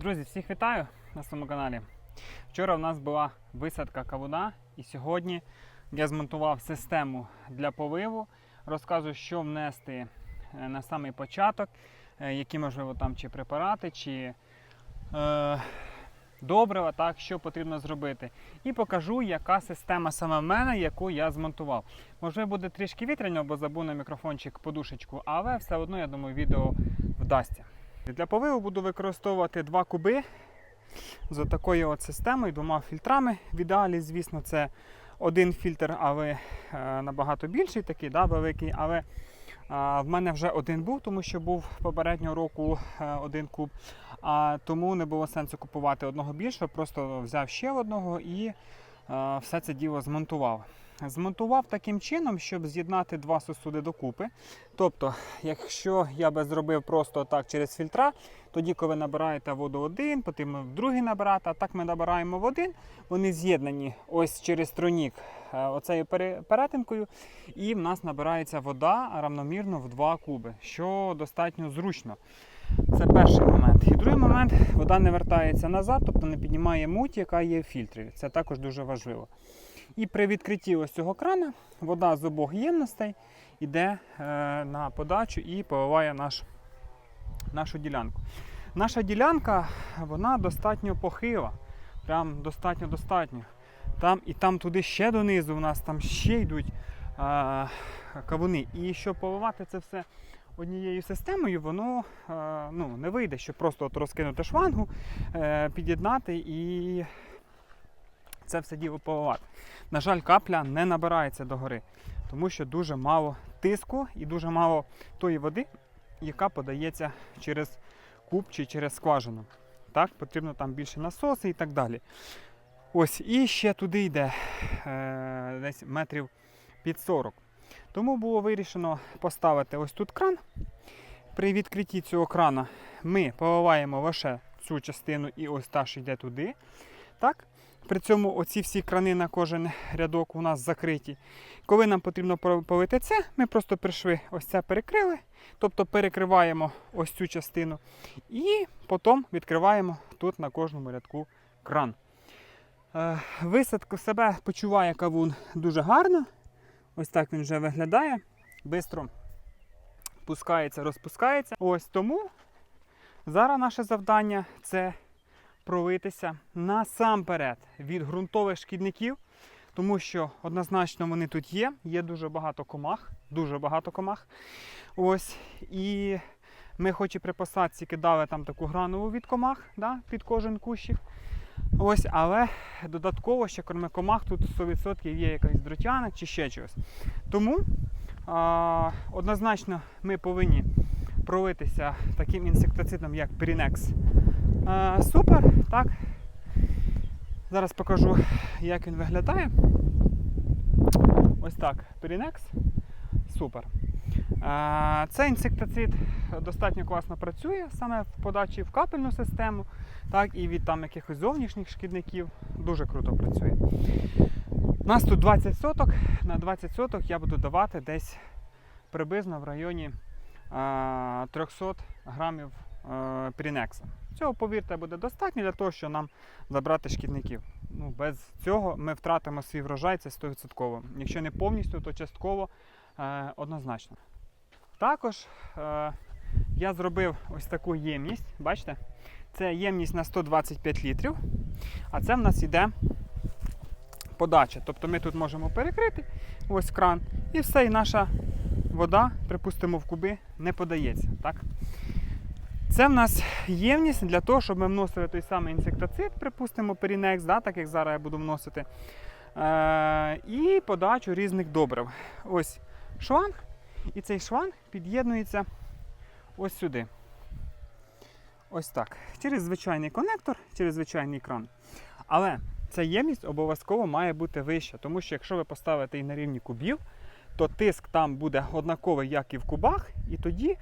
Друзі, всіх вітаю на своєму каналі. Вчора у нас була висадка кавуна, і сьогодні я змонтував систему для повиву. Розказую, що внести е, на самий початок, е, які можливо там чи препарати, чи е, добрива, так, що потрібно зробити. І покажу, яка система саме в мене, яку я змонтував. Можливо, буде трішки вітряно, бо забув на мікрофончик подушечку, але все одно, я думаю, відео вдасться. Для повиву буду використовувати два куби з такою от системою, двома фільтрами. В ідеалі, звісно, це один фільтр, але набагато більший, такий, да, великий. Але е, в мене вже один був, тому що був попереднього року е, один куб. А тому не було сенсу купувати одного більшого, просто взяв ще одного і е, все це діло змонтував. Змонтував таким чином, щоб з'єднати два сосуди докупи. Тобто, якщо я би зробив просто так через фільтра, тоді, коли набираєте воду один, потрібно в другий набирати, а так ми набираємо в один, вони з'єднані ось через тройнік е, оцею перетинкою, і в нас набирається вода равномірно в два куби, що достатньо зручно. Це перший момент. І другий момент вода не вертається назад, тобто не піднімає муть, яка є в фільтрі. Це також дуже важливо. І при відкритті ось цього крана вода з обох ємностей йде е, на подачу і поливає наш, нашу ділянку. Наша ділянка вона достатньо похила. Прям достатньо достатньо. Там і там туди ще донизу у нас там ще йдуть е, кавуни. І щоб поливати це все однією системою, воно е, ну, не вийде, щоб просто от розкинути шлангу, е, під'єднати і це все діло поливати. На жаль, капля не набирається догори, тому що дуже мало тиску і дуже мало тої води, яка подається через куб чи через скважину. Так, потрібно там більше насоси і так далі. Ось, і ще туди йде е, десь метрів під 40. Тому було вирішено поставити ось тут кран. При відкритті цього крана ми поливаємо лише цю частину і ось та, що йде туди. Так? При цьому оці всі крани на кожен рядок у нас закриті. Коли нам потрібно полити це, ми просто прийшли ось це перекрили, тобто перекриваємо ось цю частину і потім відкриваємо тут на кожному рядку кран. Е, Висадку себе почуває кавун дуже гарно. Ось так він вже виглядає. Бистро пускається, розпускається. Ось тому зараз наше завдання це пролитися насамперед від ґрунтових шкідників, тому що однозначно вони тут є. Є дуже багато комах, дуже багато комах. Ось. І ми, хоч і при посадці кидали там таку гранулу від комах да, під кожен кущик. Ось, але додатково ще крім комах тут 100% є якась дротяна чи ще щось. Тому а, однозначно ми повинні пролитися таким інсектицидом, як Pirinex Е, Супер, так. Зараз покажу, як він виглядає. Ось так, Pirinex Супер. Е, Цей інсектицид достатньо класно працює саме в подачі в капельну систему, так і від там якихось зовнішніх шкідників. Дуже круто працює. У нас тут 20 соток. На 20 соток я буду давати десь приблизно в районі е, 300 грамів е, Пірінекса. Цього, повірте, буде достатньо для того, щоб нам забрати шкідників. Ну, без цього ми втратимо свій врожай, це 100%. Якщо не повністю, то частково е, однозначно. Також е, я зробив ось таку ємність. Бачите? Це ємність на 125 літрів, а це в нас іде подача. Тобто ми тут можемо перекрити ось кран, і все, і наша вода, припустимо, в куби не подається. Так? Це в нас ємність для того, щоб ми вносили той самий інсектицид, припустимо, перінекс, да, так як зараз я буду вносити. Е, і подачу різних добрив. Ось шланг, і цей шланг під'єднується ось сюди. Ось так. Через звичайний конектор, через звичайний кран. Але ця ємність обов'язково має бути вища, тому що якщо ви поставите її на рівні кубів, то тиск там буде однаковий, як і в кубах, і тоді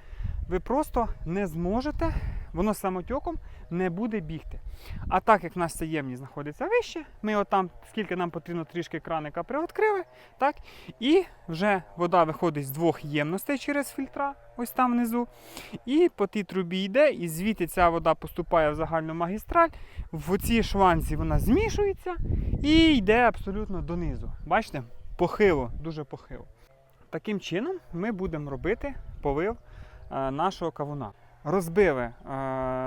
ви просто не зможете воно самотьоком не буде бігти. А так як ця ємність знаходиться вище, ми отам, скільки нам потрібно, трішки краника приоткрили, так, і вже вода виходить з двох ємностей через фільтра, ось там внизу. І по тій трубі йде, і звідти ця вода поступає в загальну магістраль. В цій шланзі вона змішується і йде абсолютно донизу. Бачите? Похило, дуже похило. Таким чином ми будемо робити повив нашого кавуна. Розбили е,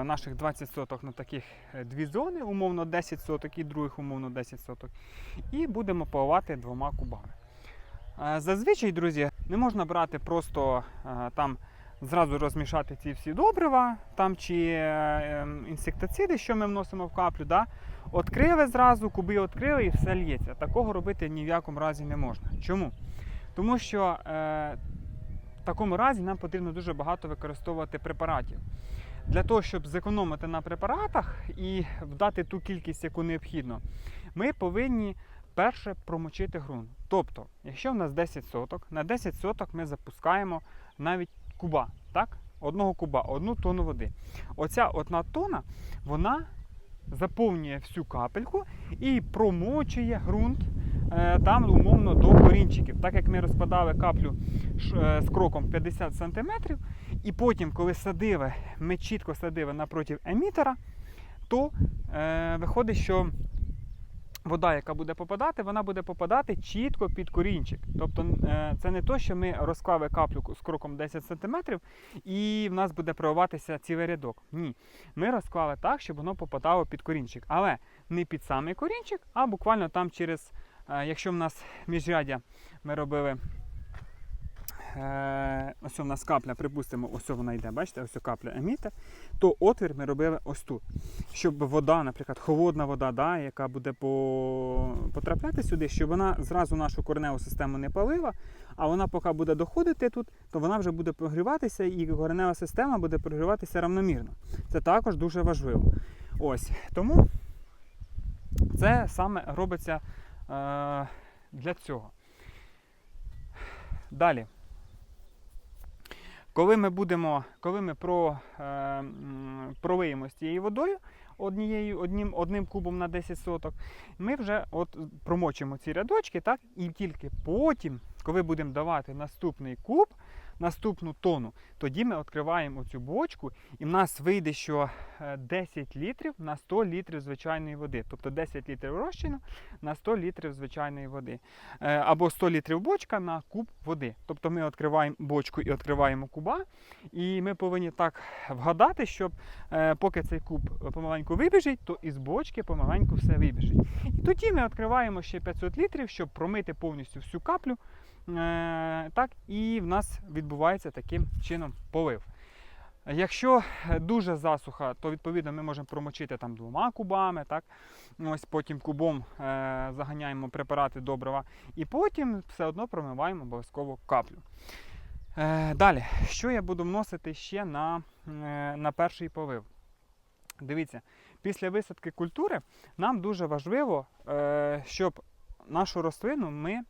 наших 20 соток на таких е, дві зони, умовно 10 соток і других умовно 10 соток. І будемо поливати двома кубами. Е, зазвичай, друзі, не можна брати просто е, там зразу розмішати ці всі добрива там, чи е, ем, інсектициди, що ми вносимо в каплю. Да? Открили зразу, куби відкрили і все лється. Такого робити ні в якому разі не можна. Чому? Тому що е, в такому разі нам потрібно дуже багато використовувати препаратів. Для того, щоб зекономити на препаратах і вдати ту кількість, яку необхідно, ми повинні перше промочити ґрунт. Тобто, якщо в нас 10 соток, на 10 соток ми запускаємо навіть куба, так? Одного куба, одну тонну води. Оця одна тона, вона заповнює всю капельку і промочує ґрунт е, там умовно до корінчиків. Так як ми розкладали каплю е, з кроком 50 см, і потім, коли садили, ми чітко садили напроти емітера, то е, виходить, що вода, яка буде попадати, вона буде попадати чітко під корінчик. Тобто е, це не то, що ми розклали каплю з кроком 10 см і в нас буде проливатися цілий рядок. Ні. Ми розклали так, щоб воно попадало під корінчик. Але не під самий корінчик, а буквально там через, якщо в нас міжрядя ми робили. Е, ось у нас капля, припустимо, ось вона йде, бачите, ось капля емітер, то отвір ми робили ось тут. Щоб вода, наприклад, холодна вода, да, яка буде по... потрапляти сюди, щоб вона зразу нашу кореневу систему не палила, а вона поки буде доходити тут, то вона вже буде прогріватися і коренева система буде прогріватися равномірно. Це також дуже важливо. Ось тому це саме робиться для цього. Далі. Коли ми будемо, коли ми про, е, провиємо з цією водою однією, одним, одним кубом на 10 соток, ми вже от промочимо ці рядочки, так, і тільки потім, коли будемо давати наступний куб, наступну тону, тоді ми відкриваємо цю бочку, і в нас вийде, що е, 10 літрів на 100 літрів звичайної води. Тобто 10 літрів розчину на 100 літрів звичайної води. Е, Або 100 літрів бочка на куб води. Тобто ми відкриваємо бочку і відкриваємо куба. І ми повинні так вгадати, щоб е, поки цей куб помаленьку вибіжить, то із бочки помаленьку все вибіжить. І тоді ми відкриваємо ще 500 літрів, щоб промити повністю всю каплю. Е, так, і в нас відбувається таким чином полив. Якщо дуже засуха, то відповідно ми можемо промочити там двома кубами, так? Ось потім кубом е, заганяємо препарати добрива, і потім все одно промиваємо обов'язково каплю. Е, далі, що я буду вносити ще на, е, на перший полив? Дивіться, після висадки культури нам дуже важливо, е, щоб нашу рослину ми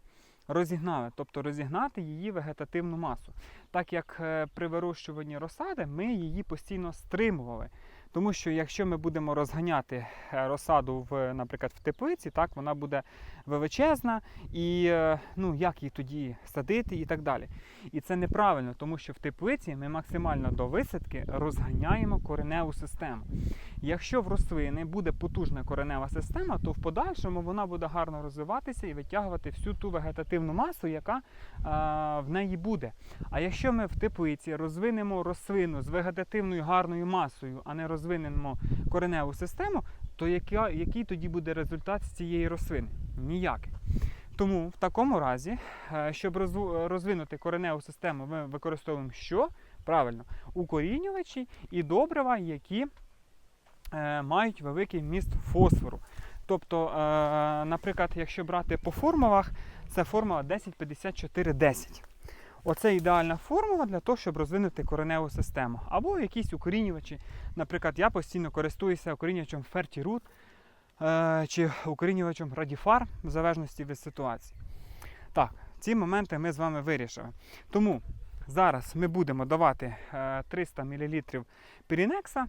розігнали, тобто розігнати її вегетативну масу. Так як е, при вирощуванні розсади ми її постійно стримували. Тому що якщо ми будемо розганяти е, розсаду в, наприклад, в теплиці, так вона буде величезна, і е, ну як її тоді садити і так далі. І це неправильно, тому що в теплиці ми максимально до висадки розганяємо кореневу систему. Якщо в рослини буде потужна коренева система, то в подальшому вона буде гарно розвиватися і витягувати всю ту вегетативну масу, яка е, в неї буде. А якщо ми в теплиці розвинемо рослину з вегетативною гарною масою, а не розвинемо кореневу систему, то яка, який тоді буде результат з цієї рослини? Ніякий. Тому в такому разі, е, щоб розвинути кореневу систему, ми використовуємо що? Правильно, укорінювачі і добрива, які мають великий вміст фосфору. Тобто, е, наприклад, якщо брати по формулах, це формула 105410. Оце ідеальна формула для того, щоб розвинути кореневу систему. Або якісь укорінювачі. Наприклад, я постійно користуюся укорінювачем FertiRoot е, чи укорінювачем Radifar, в залежності від ситуації. Так, ці моменти ми з вами вирішили. Тому Зараз ми будемо давати е, 300 мл пірінекса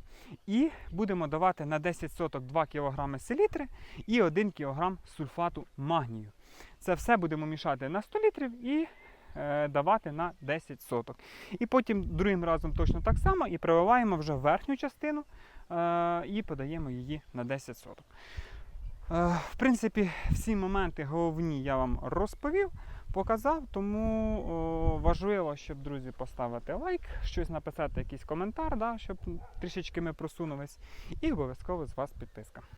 і будемо давати на 10 соток 2 кг селітри і 1 кг сульфату магнію. Це все будемо мішати на 100 літрів і е, давати на 10 соток. І потім другим разом точно так само і прививаємо вже верхню частину е, і подаємо її на 10 соток. Е, В принципі, всі моменти головні я вам розповів, показав, тому о, важливо, щоб друзі поставити лайк, щось написати, якийсь коментар, да, щоб трішечки ми просунулись, і обов'язково з вас підписка.